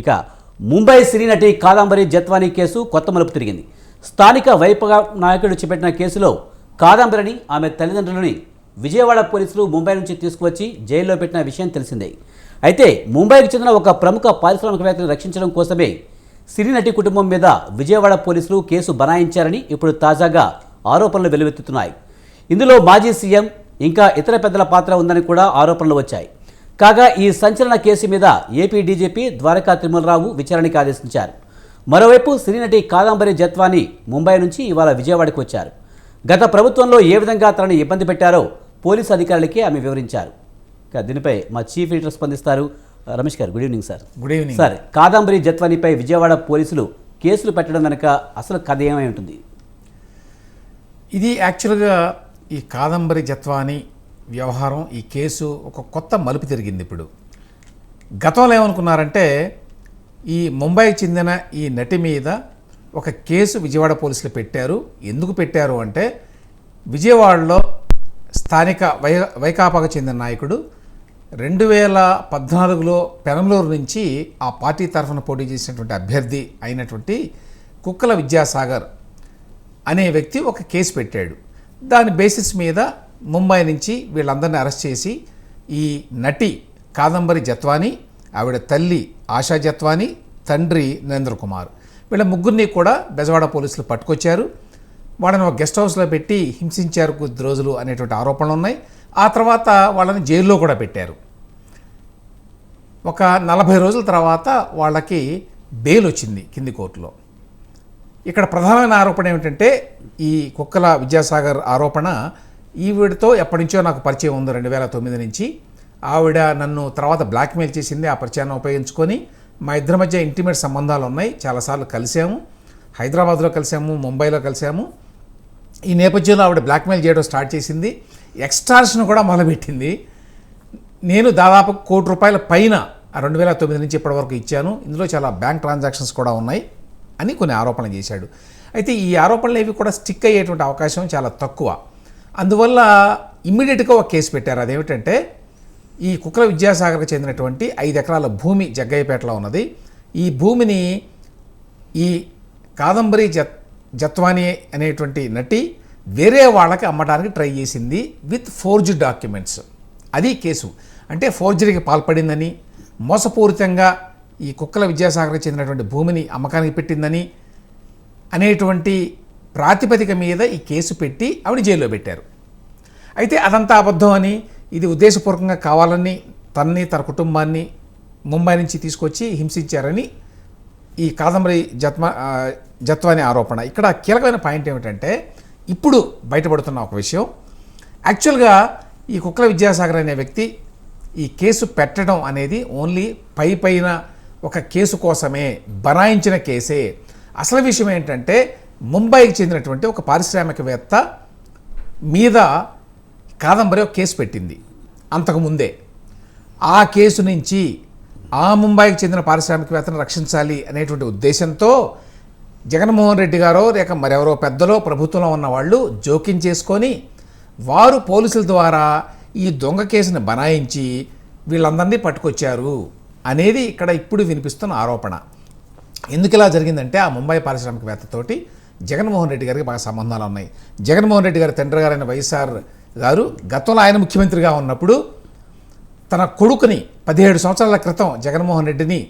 ఇక ముంబై సినీ నటి కాదంబరి జత్వానీ కేసు కొత్త మలుపు తిరిగింది. స్థానిక వైపగా నాయకుడు చేపట్టిన కేసులో కాదంబరిని ఆమె తల్లిదండ్రులని విజయవాడ పోలీసులు ముంబై నుంచి తీసుకువచ్చి జైల్లో పెట్టిన విషయం తెలిసిందే. అయితే ముంబైకి చెందిన ఒక ప్రముఖ పారిశ్రామికవేత్తను రక్షించడం కోసమే సిరినటి కుటుంబం మీద విజయవాడ పోలీసులు కేసు బనాయించారని ఇప్పుడు తాజాగా ఆరోపణలు వెలువెత్తుతున్నాయి ఇందులో మాజీ సీఎం ఇంకా ఇతర పెద్దల పాత్ర ఉందని కూడా ఆరోపణలు వచ్చాయి. కాగా ఈ సంచలన కేసు మీద ఏపీ డీజీపీ ద్వారకా తిరుమలరావు విచారణకు ఆదేశించారు. మరోవైపు సినీ నటి కాదంబరి జత్వాని ముంబై నుంచి ఇవాళ విజయవాడకు వచ్చారు. గత ప్రభుత్వంలో ఏ విధంగా తనని ఇబ్బంది పెట్టారో పోలీసు అధికారులకి ఆమె వివరించారు. దీనిపై మా చీఫ్ ఎడిటర్ స్పందిస్తారు. Ramesh garu good evening sir. Good evening. Sir Kadambari జత్వానిపై Vijayawada పోలీసులు కేసులు పెట్టడం వెనుక అసలు కథ ఏమై ఉంటుంది? ఇది యాక్చువల్గా ఈ కాదంబరి జత్వాని వ్యవహారం ఈ కేసు ఒక కొత్త మలుపు తిరిగింది ఇప్పుడు. గతంలో ఏమనుకున్నారంటే ఈ ముంబైకి చెందిన ఈ నటి మీద ఒక కేసు విజయవాడ పోలీసులు పెట్టారు. ఎందుకు పెట్టారు అంటే విజయవాడలో స్థానిక వై వైకాపాకు చెందిన నాయకుడు రెండు వేల పద్నాలుగులో పెనంలూరు నుంచి ఆ పార్టీ తరఫున పోటీ చేసినటువంటి అభ్యర్థి అయినటువంటి కుక్కల విద్యాసాగర్ అనే వ్యక్తి ఒక కేసు పెట్టాడు. దాని బేసిస్ మీద ముంబై నుంచి వీళ్ళందరినీ అరెస్ట్ చేసి ఈ నటి కాదంబరి జత్వాని ఆవిడ తల్లి ఆశా జత్వాని తండ్రి నరేంద్ర కుమార్. వీళ్ళ ముగ్గురిని కూడా బెజవాడ పోలీసులు పట్టుకొచ్చారు. వాళ్ళని ఒక గెస్ట్ హౌస్లో పెట్టి హింసించారు కొద్ది రోజులు అనేటువంటి ఆరోపణలు ఉన్నాయి. ఆ తర్వాత వాళ్ళని జైల్లో కూడా పెట్టారు. ఒక నలభై రోజుల తర్వాత వాళ్ళకి బెయిల్ వచ్చింది కింది కోర్టులో. ఇక్కడ ప్రధానమైన ఆరోపణ ఏమిటంటే ఈ కుక్కల విద్యాసాగర్ ఆరోపణ ఈవిడతో ఎప్పటి నుంచో నాకు పరిచయం ఉంది రెండు వేల తొమ్మిది నుంచి. ఆవిడ నన్ను తర్వాత బ్లాక్మెయిల్ చేసింది ఆ పరిచయాన్ని ఉపయోగించుకొని మా ఇద్దరి మధ్య ఇంటిమేట్ సంబంధాలు ఉన్నాయి. చాలాసార్లు కలిసాము హైదరాబాద్లో కలిసాము ముంబైలో కలిసాము ఈ నేపథ్యంలో ఆవిడ బ్లాక్మెయిల్ చేయడం స్టార్ట్ చేసింది. ఎక్స్ట్రాషన్ కూడా మొదలుపెట్టింది. నేను దాదాపు కోటి రూపాయల పైన రెండు వేల తొమ్మిది నుంచి ఇప్పటివరకు ఇచ్చాను. ఇందులో చాలా బ్యాంక్ ట్రాన్సాక్షన్స్ కూడా ఉన్నాయి అని కొన్ని ఆరోపణలు చేశాడు. అయితే ఈ ఆరోపణలు ఇవి కూడా స్టిక్ అయ్యేటువంటి అవకాశం చాలా తక్కువ. అందువల్ల ఇమ్మీడియట్గా ఒక కేసు పెట్టారు. అదేమిటంటే ఈ కుక్కల విద్యాసాగర్కి చెందినటువంటి ఐదు ఎకరాల భూమి జగ్గయ్యపేటలో ఉన్నది. ఈ భూమిని ఈ కాదంబరి జత్ జత్వాని అనేటువంటి నటి వేరే వాళ్ళకి అమ్మడానికి ట్రై చేసింది విత్ ఫోర్జ్ డాక్యుమెంట్స్. అది కేసు. అంటే ఫోర్జరీకి పాల్పడిందని మోసపూరితంగా ఈ కుక్కల విద్యాసాగర్కి చెందినటువంటి భూమిని అమ్మకానికి పెట్టిందని అనేటువంటి ప్రాతిపదిక మీద ఈ కేసు పెట్టి ఆవిడ జైల్లో పెట్టారు. అయితే అదంతా అబద్ధం అని ఇది ఉద్దేశపూర్వకంగా కావాలని తనని తన కుటుంబాన్ని ముంబై నుంచి తీసుకొచ్చి హింసించారని ఈ కాదంబరి జత్మ జత్వాని ఆరోపణ. ఇక్కడ కీలకమైన పాయింట్ ఏమిటంటే ఇప్పుడు బయటపడుతున్న ఒక విషయం. యాక్చువల్గా ఈ కుక్కల విద్యాసాగర్ అనే వ్యక్తి ఈ కేసు పెట్టడం అనేది ఓన్లీ పై పైన ఒక కేసు కోసమే బనాయించిన కేసే. అసలు విషయం ఏంటంటే ముంబైకి చెందినటువంటి ఒక పారిశ్రామికవేత్త మీద కాదంబరి ఒక కేసు పెట్టింది అంతకుముందే ఆ కేసు నుంచి ఆ ముంబైకి చెందిన పారిశ్రామికవేత్తను రక్షించాలి అనేటువంటి ఉద్దేశంతో జగన్మోహన్ రెడ్డి గారో లేక మరెవరో పెద్దలో ప్రభుత్వంలో ఉన్న వాళ్ళు జోక్యం చేసుకొని వారు పోలీసుల ద్వారా ఈ దొంగ కేసుని బనాయించి వీళ్ళందరినీ పట్టుకొచ్చారు అనేది ఇక్కడ ఇప్పుడు వినిపిస్తున్న ఆరోపణ. ఎందుకు ఇలా జరిగిందంటే ఆ ముంబై పారిశ్రామికవేత్తతోటి జగన్మోహన్ రెడ్డి గారికి బాగా సంబంధాలు ఉన్నాయి. జగన్మోహన్ రెడ్డి గారి తండ్రి గారైన వైఎస్ఆర్ గారు గతంలో ఆయన ముఖ్యమంత్రిగా ఉన్నప్పుడు తన కొడుకుని పదిహేడు సంవత్సరాల క్రితం జగన్మోహన్ రెడ్డిని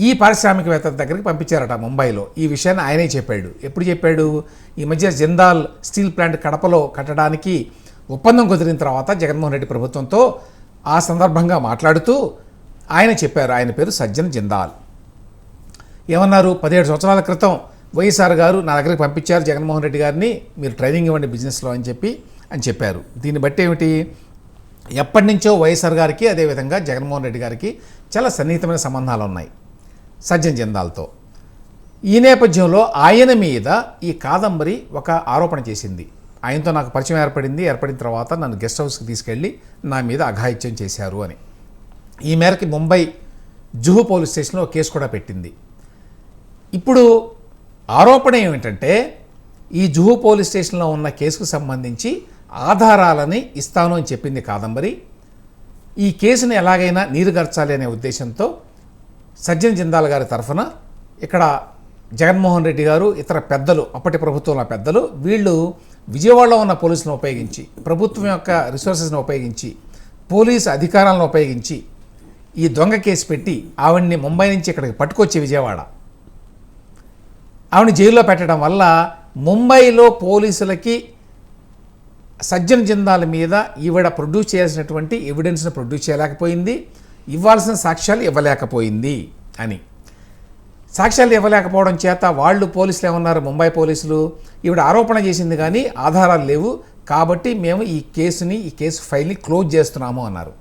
ఈ పారిశ్రామికవేత్త దగ్గరికి పంపించారట ముంబైలో. ఈ విషయాన్ని ఆయనే చెప్పాడు. ఎప్పుడు చెప్పాడు? ఈ మధ్య జిందాల్ స్టీల్ ప్లాంట్ కడపలో కట్టడానికి ఒప్పందం కుదిరిన తర్వాత జగన్మోహన్ రెడ్డి ప్రభుత్వంతో ఆ సందర్భంగా మాట్లాడుతూ ఆయన చెప్పారు. ఆయన పేరు సజ్జన్ జిందాల్. ఏమన్నారు? పదిహేడు సంవత్సరాల క్రితం వైఎస్ఆర్ గారు నా దగ్గరికి పంపించారు జగన్మోహన్ రెడ్డి గారిని మీరు ట్రైనింగ్ ఇవ్వండి బిజినెస్లో అని చెప్పి అని చెప్పారు. దీన్ని బట్టి ఏమిటి? ఎప్పటి నుంచో వైఎస్ఆర్ గారికి అదేవిధంగా జగన్మోహన్ రెడ్డి గారికి చాలా సన్నిహితమైన సంబంధాలు ఉన్నాయి సజ్జన్ జిందాల్తో. ఈ నేపథ్యంలో ఆయన మీద ఈ కాదంబరి ఒక ఆరోపణ చేసింది. ఆయనతో నాకు పరిచయం ఏర్పడింది ఏర్పడిన తర్వాత నన్ను గెస్ట్ హౌస్కి తీసుకెళ్ళి నా మీద అఘాయిత్యం చేశారు అని. ఈ మేరకు ముంబై జుహు పోలీస్ స్టేషన్లో కేసు కూడా పెట్టింది. ఇప్పుడు ఆరోపణ ఏమిటంటే ఈ జుహు పోలీస్ స్టేషన్లో ఉన్న కేసుకు సంబంధించి ఆధారాలని ఇస్తాను అని చెప్పింది కాదంబరి. ఈ కేసుని ఎలాగైనా నీరుగర్చాలి అనే ఉద్దేశంతో సజ్జన్ జిందాల్ గారి తరఫున ఇక్కడ జగన్మోహన్ రెడ్డి గారు ఇతర పెద్దలు అప్పటి ప్రభుత్వంలో పెద్దలు వీళ్ళు విజయవాడలో ఉన్న పోలీసులను ఉపయోగించి ప్రభుత్వం యొక్క రిసోర్సెస్ను ఉపయోగించి పోలీసు అధికారాలను ఉపయోగించి ఈ దొంగ కేసు పెట్టి ఆవిడ్ని ముంబై నుంచి ఇక్కడికి పట్టుకొచ్చి విజయవాడ. ఆవిడని జైల్లో పెట్టడం వల్ల ముంబైలో పోలీసులకి సజ్జన్ జిందాల మీద ఈవిడ ప్రొడ్యూస్ చేయాల్సినటువంటి ఎవిడెన్స్ని ప్రొడ్యూస్ చేయలేకపోయింది. ఇవ్వాల్సిన సాక్ష్యాలు ఇవ్వలేకపోయింది అని. సాక్ష్యాలు ఇవ్వలేకపోవడం చేత వాళ్ళు పోలీసులు ఏమన్నారు? ముంబై పోలీసులు ఈవిడ ఆరోపణ చేసింది కానీ ఆధారాలు లేవు. కాబట్టి మేము ఈ కేసుని ఈ కేసు ఫైల్ని క్లోజ్ చేస్తున్నాము అన్నారు.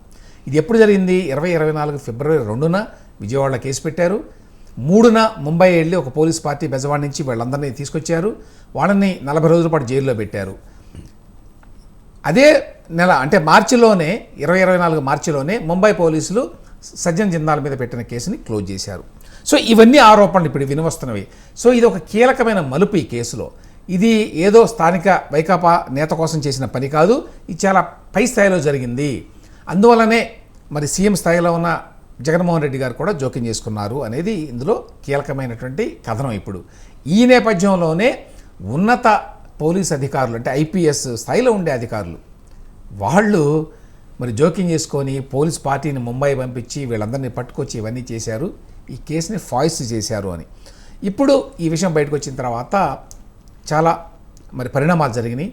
ఇది ఎప్పుడు జరిగింది? ఇరవై ఇరవై నాలుగు ఫిబ్రవరి రెండున విజయవాడలో కేసు పెట్టారు. మూడున ముంబై వెళ్ళి ఒక పోలీస్ పార్టీ బెజవాడ నుంచి వీళ్ళందరినీ తీసుకొచ్చారు. వాళ్ళని నలభై రోజుల పాటు జైల్లో పెట్టారు. అదే నెల అంటే మార్చిలోనే ఇరవై ఇరవై నాలుగు మార్చిలోనే ముంబై పోలీసులు సజ్జన్ జిందాల్ మీద పెట్టిన కేసుని క్లోజ్ చేశారు. సో ఇవన్నీ ఆరోపణలు ఇప్పుడు వినివస్తున్నవి. సో ఇది ఒక కీలకమైన మలుపు ఈ కేసులో. ఇది ఏదో స్థానిక వైకాపా నేత కోసం చేసిన పని కాదు. ఇది చాలా పై స్థాయిలో జరిగింది. అందువల్లనే మరి సీఎం స్థాయిలో ఉన్న జగన్మోహన్ రెడ్డి గారు కూడా జోక్యం చేసుకున్నారు అనేది ఇందులో కీలకమైనటువంటి కథనం ఇప్పుడు. ఈ నేపథ్యంలోనే ఉన్నత పోలీస్ అధికారులు అంటే ఐపీఎస్ స్థాయిలో ఉండే అధికారులు వాళ్ళు మరి జోక్యం చేసుకొని పోలీస్ పార్టీని ముంబై పంపించి వీళ్ళందరినీ పట్టుకొచ్చి ఇవన్నీ చేశారు ఈ కేసుని ఫాయిస్ చేశారు అని. ఇప్పుడు ఈ విషయం బయటకు వచ్చిన తర్వాత చాలా మరి పరిణామాలు జరిగినాయి.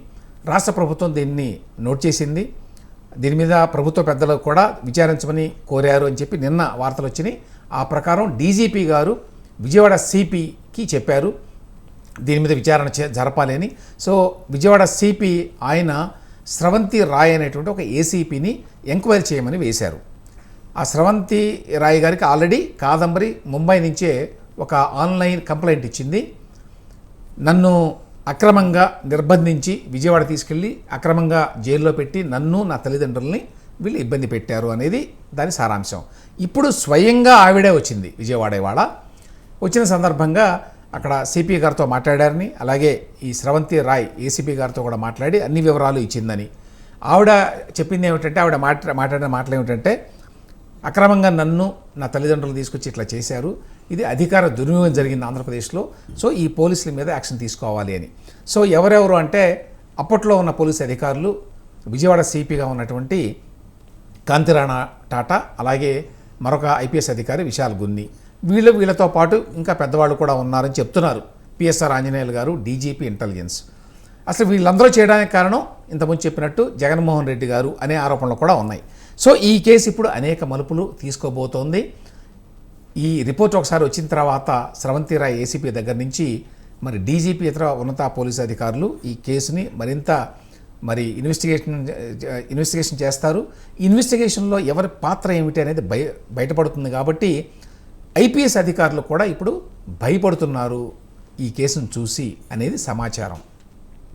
రాష్ట్ర ప్రభుత్వం దీన్ని నోట్ చేసింది. దీని మీద ప్రభుత్వ పెద్దలు కూడా విచారించమని కోరారు అని చెప్పి నిన్న వార్తలు వచ్చినాయి. ఆ ప్రకారం డీజీపీ గారు విజయవాడ సిపికి చెప్పారు. దీని మీద విచారణ చే జరపాలి అని. సో విజయవాడ సిపి ఆయన స్రవంతి రాయ్ అనేటువంటి ఒక ఏసీపీని ఎంక్వైరీ చేయమని వేశారు. ఆ స్రవంతి రాయ్ గారికి ఆల్రెడీ కాదంబరి ముంబై నుంచే ఒక ఆన్లైన్ కంప్లైంట్ ఇచ్చింది. నన్ను అక్రమంగా నిర్బంధించి విజయవాడ తీసుకెళ్ళి అక్రమంగా జైల్లో పెట్టి నన్ను నా తల్లిదండ్రుల్ని వీళ్ళు ఇబ్బంది పెట్టారు అనేది దాని సారాంశం. ఇప్పుడు స్వయంగా ఆవిడే వచ్చింది విజయవాడ ఇవాళ. వచ్చిన సందర్భంగా అక్కడ సిపి గారితో మాట్లాడారని అలాగే ఈ స్రవంతి రాయ్ ఏసీపీ గారితో కూడా మాట్లాడి అన్ని వివరాలు ఇచ్చిందని. ఆవిడ చెప్పింది ఏమిటంటే ఆవిడ మాట్లా మాట్లాడిన మాటలు ఏమిటంటే అక్రమంగా నన్ను నా తల్లిదండ్రులు తీసుకొచ్చి ఇట్లా చేశారు. ఇది అధికార దుర్వినియోగం జరిగింది ఆంధ్రప్రదేశ్లో. సో ఈ పోలీసుల మీద యాక్షన్ తీసుకోవాలి అని. సో ఎవరెవరు అంటే అప్పట్లో ఉన్న పోలీసు అధికారులు విజయవాడ సిపిగా ఉన్నటువంటి కాంతిరాణా టాటా అలాగే మరొక ఐపీఎస్ అధికారి విశాల్ గున్ని. వీళ్ళు వీళ్ళతో పాటు ఇంకా పెద్దవాళ్ళు కూడా ఉన్నారని చెప్తున్నారు. పిఎస్ఆర్ ఆంజనేయులు గారు డీజీపీ ఇంటెలిజెన్స్. అసలు వీళ్ళందరూ చేయడానికి కారణం ఇంతకుముందు చెప్పినట్టు జగన్మోహన్ రెడ్డి గారు అనే ఆరోపణలు కూడా ఉన్నాయి. సో ఈ కేసు ఇప్పుడు అనేక మలుపులు తీసుకోబోతోంది. ఈ రిపోర్ట్ ఒకసారి వచ్చిన తర్వాత స్రవంతి రాయ్ ఏసీపీ దగ్గర నుంచి మరి డీజీపీ ఇతర ఉన్నత పోలీసు అధికారులు ఈ కేసుని మరింత మరి ఇన్వెస్టిగేషన్ ఇన్వెస్టిగేషన్ చేస్తారు. ఇన్వెస్టిగేషన్లో ఎవరి పాత్ర ఏమిటి అనేది బయ బయటపడుతుంది కాబట్టి ఐపీఎస్ అధికారులు కూడా ఇప్పుడు భయపడుతున్నారు ఈ కేసును చూసి అనేది సమాచారం.